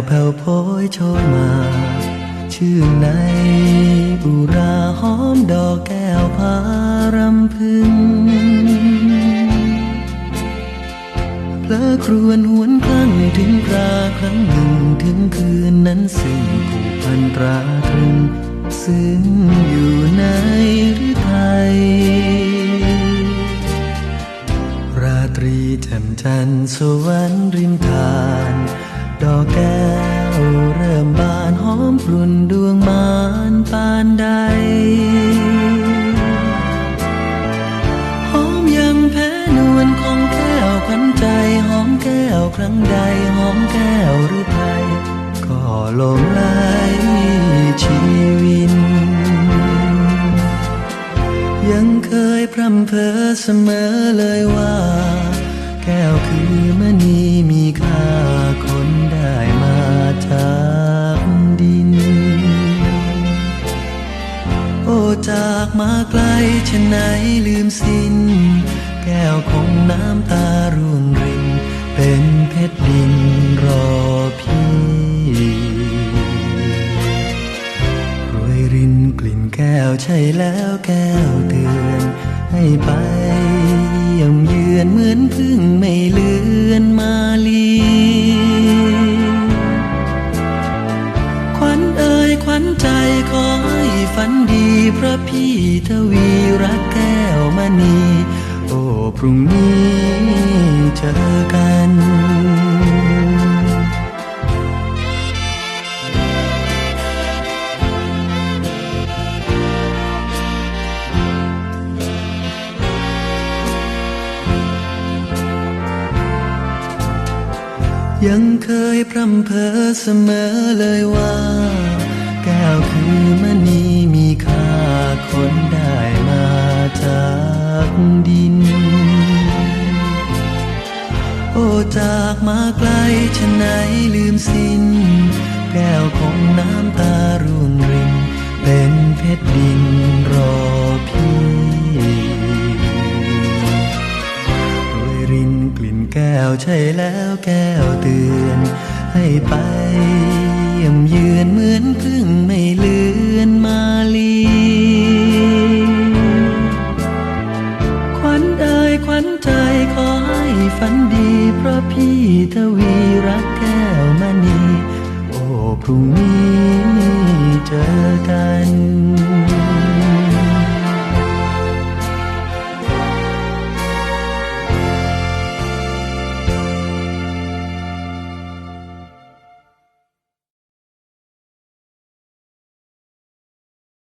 แก้วแผ่วโพยโชยมา ชื่นในอุราหอมดอกแก้วพารำพึงเพลอครวนหวนครั้งถึงคราครั้งหนึ่งถึงคืนนั้นซึ่งผูกพันตราตรึงซึ่งอยู่ในฤทัยราตรีแจ่มจันทร์สวรรค์ริมทาน หอมกลุ่นดวงมานปานใดหอมยังแพ้นวลของแก้วขวัญใจหอมแก้วครั้งใดหอมแก้วหรือไทยก็ลงไหลชีวิน ยังเคยพร่ำเพ้อเสมอเลยว่า แก้วคือมณีมีค่าากมาไกลชะไหนลืมสิ้น แก้วของน้ำตาร่วงริน เป็นเพชรดินรอพี่รวยรินกลิ่นแก้วใช่แล้วแก้วเตือน ให้ไปเยี่ยม เอ่ยขวัญใจขอให้ฝันดีพระพี่ทวีรักแก้วมณี โอ้พรุ่งนี้เจอกันยังเคยพร่ำเพ้อเสมอเลยว่า คือมณีมีค่าคนได้มาจากดิน โอ้จากมาไกลชะไหนลืมสิ้น แก้วของน้ำตาร่วงริน เป็นเพชรดินรอพี่รวยรินกลิ่นแก้วใช่แล้วแก้วเตือน ให้ไปเยี่ยมเยือนเหมือนพึ่งไม่ เพราะพี่ทวีรักแก้วมณี โอ้ พรุ่งนี้เจอกัน